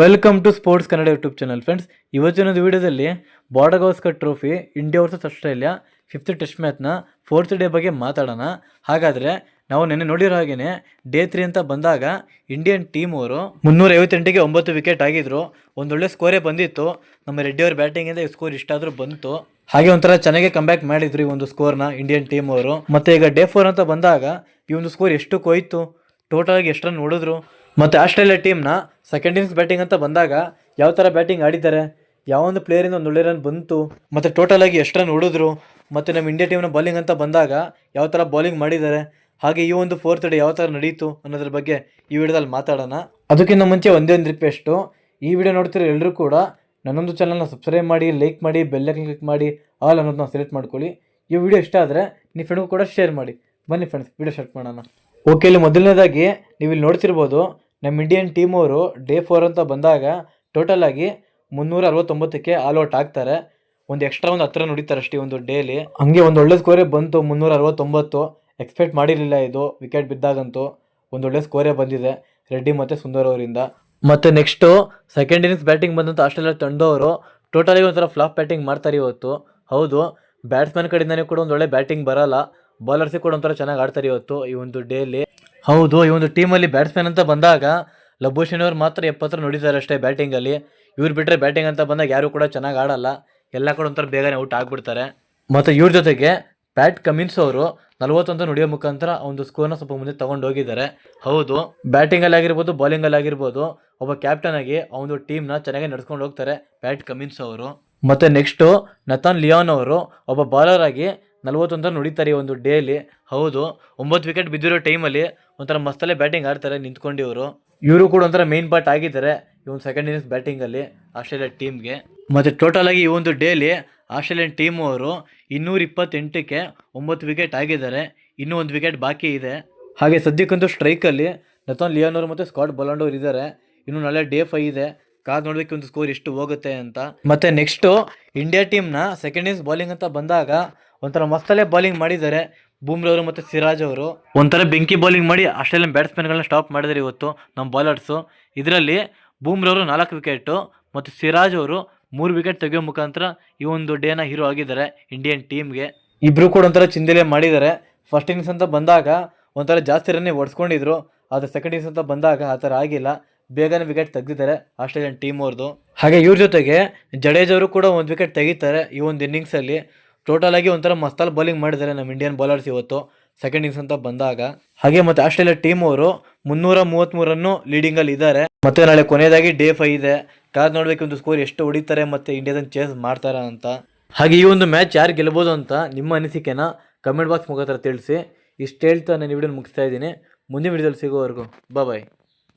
Welcome to sports Kannada YouTube channel friends ಇವತ್ತಿನ ವಿಡಿಯೋದಲ್ಲಿ Border Gavaskar trophy India versus Australia fifth test ಮ್ಯಾಚ್ನ fourth day ಬಗ್ಗೆ ಮಾತಾಡೋಣ. ಹಾಗಾದರೆ ನಾವು ನೆನ್ನೆ ನೋಡಿರೋ ಹಾಗೆಯೇ ಡೇ ತ್ರೀ ಅಂತ ಬಂದಾಗ ಇಂಡಿಯನ್ ಟೀಮ್ ಅವರು ಮುನ್ನೂರ ಐವತ್ತೆಂಟಿಗೆ ಒಂಬತ್ತು ವಿಕೆಟ್ ಆಗಿದ್ರು. ಒಂದೊಳ್ಳೆ ಸ್ಕೋರೇ ಬಂದಿತ್ತು. ನಮ್ಮ ರೆಡ್ಡಿ ಅವ್ರ ಬ್ಯಾಟಿಂಗಿಂದ ಈ ಸ್ಕೋರ್ ಇಷ್ಟಾದರೂ ಬಂತು. ಹಾಗೆ ಒಂಥರ ಚೆನ್ನಾಗಿ ಕಂಬ್ಯಾಕ್ ಮಾಡಿದ್ರು ಈ ಒಂದು ಸ್ಕೋರ್ನ ಇಂಡಿಯನ್ ಟೀಮ್ ಅವರು. ಮತ್ತು ಈಗ ಡೇ ಫೋರ್ ಅಂತ ಬಂದಾಗ ಈ ಒಂದು ಸ್ಕೋರ್ ಎಷ್ಟು ಕೊಯ್ತು? ಟೋಟಲಾಗಿ ಎಷ್ಟನ್ನು ನೋಡಿದ್ರು ಮತ್ತು ಆಸ್ಟ್ರೇಲಿಯಾ ಟೀಮ್ನ ಸೆಕೆಂಡ್ ಇನ್ನಿಂಗ್ಸ್ ಬ್ಯಾಟಿಂಗ್ ಅಂತ ಬಂದಾಗ ಯಾವ ಥರ ಬ್ಯಾಟಿಂಗ್ ಆಡಿದ್ದಾರೆ? ಯಾವೊಂದು ಪ್ಲೇಯರಿಂದ ಒಂದು ಒಳ್ಳೆ ರನ್ ಬಂತು? ಮತ್ತು ಟೋಟಲ್ ಆಗಿ ಎಷ್ಟು ರನ್ ಹೊಡೆದ್ರು? ಮತ್ತು ನಮ್ಮ ಇಂಡಿಯಾ ಟೀಮ್ನ ಬೌಲಿಂಗ್ ಅಂತ ಬಂದಾಗ ಯಾವ ಥರ ಬೌಲಿಂಗ್ ಮಾಡಿದ್ದಾರೆ? ಹಾಗೆ ಈ ಒಂದು ಫೋರ್ತ್ ಡೇ ಯಾವ ಥರ ನಡೀತು ಅನ್ನೋದ್ರ ಬಗ್ಗೆ ಈ ವಿಡಿಯೋದಲ್ಲಿ ಮಾತಾಡೋಣ. ಅದಕ್ಕಿಂತ ಮುಂಚೆ ಒಂದೇ ಒಂದು ರಿಕ್ವೆಸ್ಟು ಈ ವಿಡಿಯೋ ನೋಡ್ತಿರೋ ಎಲ್ಲರೂ ಕೂಡ ನನ್ನೊಂದು ಚಾನಲ್ನ ಸಬ್ಸ್ಕ್ರೈಬ್ ಮಾಡಿ ಲೈಕ್ ಮಾಡಿ ಬೆಲ್ಲೈಕನ್ ಕ್ಲಿಕ್ ಮಾಡಿ ಆಲ್ ಅನ್ನೋದನ್ನ ಸೆಲೆಕ್ಟ್ ಮಾಡ್ಕೊಳ್ಳಿ. ಈ ವಿಡಿಯೋ ಇಷ್ಟ ಆದರೆ ನಿಮ್ಮ ಫ್ರೆಂಡ್ಗೂ ಕೂಡ ಶೇರ್ ಮಾಡಿ. ಬನ್ನಿ ಫ್ರೆಂಡ್ಸ್ ವಿಡಿಯೋ ಸ್ಟಾರ್ಟ್ ಮಾಡೋಣ. ಓಕೆ ಇಲ್ಲಿ ಮೊದಲನೇದಾಗಿ ನೀವು ಇಲ್ಲಿ ನೋಡ್ತಿರ್ಬೋದು ನಮ್ಮ ಇಂಡಿಯನ್ ಟೀಮ್ ಅವರು ಡೇ ಫೋರ್ ಅಂತ ಬಂದಾಗ ಟೋಟಲ್ ಆಗಿ ಮುನ್ನೂರ ಅರವತ್ತೊಂಬತ್ತಕ್ಕೆ ಆಲ್ ಔಟ್ ಆಗ್ತಾರೆ. ಒಂದು ಎಕ್ಸ್ಟ್ರಾ ಒಂದು ಹತ್ರ ನುಡಿತಾರೆ ಅಷ್ಟೇ ಒಂದು ಡೇಲಿ ಹಂಗೆ ಒಂದು ಒಳ್ಳೆ ಸ್ಕೋರೇ ಬಂತು ಮುನ್ನೂರ ಅರವತ್ತೊಂಬತ್ತು ಎಕ್ಸ್ಪೆಕ್ಟ್ ಮಾಡಿರಲಿಲ್ಲ ಇದು ವಿಕೆಟ್ ಬಿದ್ದಾಗಂತೂ ಒಂದು ಒಳ್ಳೆ ಸ್ಕೋರೇ ಬಂದಿದೆ. ರೆಡ್ಡಿ ಮತ್ತು ಸುಂದರ್ ಅವರಿಂದ. ಮತ್ತು ನೆಕ್ಸ್ಟು ಸೆಕೆಂಡ್ ಇನ್ನಿಂಗ್ಸ್ ಬ್ಯಾಟಿಂಗ್ ಬಂದಂಥ ಆಸ್ಟ್ರೇಲಿಯಾ ತಂಡವರು ಟೋಟಲಿ ಒಂಥರ ಫ್ಲಾಪ್ ಬ್ಯಾಟಿಂಗ್ ಮಾಡ್ತಾರೆ ಇವತ್ತು. ಹೌದು ಬ್ಯಾಟ್ಸ್ಮನ್ ಕಡೆಯಿಂದನೇ ಕೂಡ ಒಂದು ಒಳ್ಳೆ ಬ್ಯಾಟಿಂಗ್ ಬರಲ್ಲ. ಬೌಲರ್ಸಿಗೆ ಕೂಡ ಒಂಥರ ಚೆನ್ನಾಗಿ ಆಡ್ತಾರೆ ಇವತ್ತು ಈ ಒಂದು ಡೇಲಿ ಹೌದು ಈ ಒಂದು ಟೀಮಲ್ಲಿ ಬ್ಯಾಟ್ಸ್ಮನ್ ಅಂತ ಬಂದಾಗ ಲಭೂಷಣ್ ಅವ್ರು ಮಾತ್ರ ಎಪ್ಪತ್ತರ ನೋಡಿದ್ದಾರೆ ಅಷ್ಟೇ ಬ್ಯಾಟಿಂಗಲ್ಲಿ ಇವ್ರು ಬಿಟ್ಟರೆ ಬ್ಯಾಟಿಂಗ್ ಅಂತ ಬಂದಾಗ ಯಾರು ಕೂಡ ಚೆನ್ನಾಗಿ ಆಡಲ್ಲ. ಎಲ್ಲ ಕೂಡ ಒಂಥರ ಬೇಗನೆ ಔಟ್ ಆಗಿಬಿಡ್ತಾರೆ. ಮತ್ತು ಇವ್ರ ಜೊತೆಗೆ ಪ್ಯಾಟ್ ಕಮಿನ್ಸ್ ಅವರು ನಲವತ್ತೊಂದು ನುಡಿಯೋ ಮುಖಾಂತರ ಒಂದು ಸ್ಕೋರ್ನ ಸ್ವಲ್ಪ ಮುಂದೆ ತಗೊಂಡು ಹೋಗಿದ್ದಾರೆ. ಹೌದು ಬ್ಯಾಟಿಂಗಲ್ಲಿ ಆಗಿರ್ಬೋದು ಬೌಲಿಂಗಲ್ಲಿ ಆಗಿರ್ಬೋದು, ಒಬ್ಬ ಕ್ಯಾಪ್ಟನ್ ಆಗಿ ಅವನು ಟೀಮ್ನ ಚೆನ್ನಾಗಿ ನಡ್ಸ್ಕೊಂಡು ಹೋಗ್ತಾರೆ ಪ್ಯಾಟ್ ಕಮಿನ್ಸ್ ಅವರು. ಮತ್ತು ನೆಕ್ಸ್ಟು ನತಾನ್ ಲಿಯಾನ್ ಅವರು ಒಬ್ಬ ಬಾಲರ್ ಆಗಿ ನಲ್ವತ್ತೊಂದರ ನುಡಿತಾರೆ ಈ ಒಂದು ಡೇಲಿ. ಹೌದು, ಒಂಬತ್ತು ವಿಕೆಟ್ ಬಿದ್ದಿರೋ ಟೈಮಲ್ಲಿ ಒಂಥರ ಮಸ್ತಲ್ಲೇ ಬ್ಯಾಟಿಂಗ್ ಆಡ್ತಾರೆ ನಿಂತ್ಕೊಂಡು ಇವರು ಇವರು ಕೂಡ ಒಂಥರ ಮೇನ್ ಪಾರ್ಟ್ ಆಗಿದ್ದಾರೆ ಈ ಒಂದು ಸೆಕೆಂಡ್ ಇನ್ನಿಂಗ್ಸ್ ಬ್ಯಾಟಿಂಗಲ್ಲಿ ಆಸ್ಟ್ರೇಲಿಯಾ ಟೀಮ್ಗೆ ಮತ್ತು ಟೋಟಲ್ ಆಗಿ ಈ ಒಂದು ಡೇಲಿ ಆಸ್ಟ್ರೇಲಿಯನ್ ಟೀಮ್ ಅವರು ಇನ್ನೂರ ಇಪ್ಪತ್ತೆಂಟಕ್ಕೆ ಒಂಬತ್ತು ವಿಕೆಟ್ ಆಗಿದ್ದಾರೆ. ಇನ್ನೂ ಒಂದು ವಿಕೆಟ್ ಬಾಕಿ ಇದೆ. ಹಾಗೆ ಸದ್ಯಕ್ಕಂತೂ ಸ್ಟ್ರೈಕಲ್ಲಿ ನತನ್ ಲಿಯಾನ್ ಅವರು ಮತ್ತು ಸ್ಕಾಟ್ ಬೊಲಾಂಡ್ ಅವರು ಇದ್ದಾರೆ. ಇನ್ನು ನಾಳೆ ಡೇ ಫೈ ಇದೆ. ಕಾದ್ ನೋಡಬೇಕು ಒಂದು ಸ್ಕೋರ್ ಎಷ್ಟು ಹೋಗುತ್ತೆ ಅಂತ. ಮತ್ತೆ ನೆಕ್ಸ್ಟು ಇಂಡಿಯಾ ಟೀಮ್ನ ಸೆಕೆಂಡ್ ಇನ್ಸ್ ಬೌಲಿಂಗ್ ಅಂತ ಬಂದಾಗ ಒಂಥರ ಮಸ್ತಲ್ಲೇ ಬೌಲಿಂಗ್ ಮಾಡಿದ್ದಾರೆ. ಬೂಮ್ರಾ ಅವರು ಮತ್ತು ಸಿರಾಜ್ ಅವರು. ಒಂಥರ ಬೆಂಕಿ ಬೌಲಿಂಗ್ ಮಾಡಿ ಆಸ್ಟ್ರೇಲಿಯನ್ ಬ್ಯಾಟ್ಸ್ಮನ್ಗಳನ್ನ ಸ್ಟಾಪ್ ಮಾಡಿದ್ದಾರೆ ಇವತ್ತು ನಮ್ಮ ಬೌಲರ್ಸು ಇದರಲ್ಲಿ ಬೂಮ್ರ ಅವರು ನಾಲ್ಕು ವಿಕೆಟು ಮತ್ತು ಸಿರಾಜ್ ಅವರು ಮೂರು ವಿಕೆಟ್ ತೆಗೆಯೋ ಮುಖಾಂತರ ಈ ಒಂದು ಡೇನ ಹೀರೋ ಆಗಿದ್ದಾರೆ ಇಂಡಿಯನ್ ಟೀಮ್ಗೆ ಇಬ್ಬರು ಕೂಡ ಒಂಥರ ಚಿಂದಲೆ ಮಾಡಿದ್ದಾರೆ. ಫಸ್ಟ್ ಇನ್ನಿಂಗ್ಸ್ ಅಂತ ಬಂದಾಗ ಒಂಥರ ಜಾಸ್ತಿ ರನ್ನೇ ಹೊಡ್ಸ್ಕೊಂಡಿದ್ರು ಆದರೆ ಸೆಕೆಂಡ್ ಇನ್ನಿಂಗ್ಸ್ ಅಂತ ಬಂದಾಗ ಆ ಥರ ಆಗಿಲ್ಲ. ಬೇಗನೆ ವಿಕೆಟ್ ತೆಗೆದಿದ್ದಾರೆ ಆಸ್ಟ್ರೇಲಿಯನ್ ಟೀಮ್ ಅವ್ರದ್ದು ಹಾಗೆ ಇವ್ರ ಜೊತೆಗೆ ಜಡೇಜ್ ಅವರು ಕೂಡ ಒಂದು ವಿಕೆಟ್ ತೆಗಿತಾರೆ ಈ ಒಂದು ಇನ್ನಿಂಗ್ಸಲ್ಲಿ ಟೋಟಲ್ ಆಗಿ ಒಂಥರ ಮಸ್ತಾಲ್ ಬೌಲಿಂಗ್ ಮಾಡಿದ್ದಾರೆ ನಮ್ಮ ಇಂಡಿಯನ್ ಬೌಲರ್ಸ್ ಇವತ್ತು. ಸೆಕೆಂಡ್ ಇನ್ನಿಂಗ್ಸ್ ಅಂತ ಬಂದಾಗ. ಹಾಗೆ ಮತ್ತೆ ಆಸ್ಟ್ರೇಲಿಯಾ ಟೀಮ್ ಅವರು ಮುನ್ನೂರ ಮೂವತ್ತ್ಮೂರನ್ನು ಲೀಡಿಂಗಲ್ಲಿ ಇದ್ದಾರೆ. ಮತ್ತೆ ನಾಳೆ ಕೊನೆಯದಾಗಿ ಡೇ ಫೈ ಇದೆ. ಕಾದ್ ನೋಡ್ಬೇಕು ಒಂದು ಸ್ಕೋರ್ ಎಷ್ಟು ಹೊಡಿತಾರೆ ಮತ್ತೆ ಇಂಡಿಯಾದನ್ನು ಚೇಸ್ ಮಾಡ್ತಾರ ಅಂತ. ಹಾಗೆ ಈ ಒಂದು ಮ್ಯಾಚ್ ಯಾರು ಗೆಲ್ಬೋದು ಅಂತ ನಿಮ್ಮ ಅನಿಸಿಕೆನ ಕಮೆಂಟ್ ಬಾಕ್ಸ್ ಮುಖಾಂತರ ತಿಳಿಸಿ. ಇಷ್ಟು ಹೇಳ್ತಾ ನಾನು ವಿಡಿಯೋ ಮುಗಿಸ್ತಾ ಇದ್ದೀನಿ. ಮುಂದಿನ ವಿಡಿಯೋದಲ್ಲಿ ಸಿಗೋವರೆಗೂ ಬಾಯ್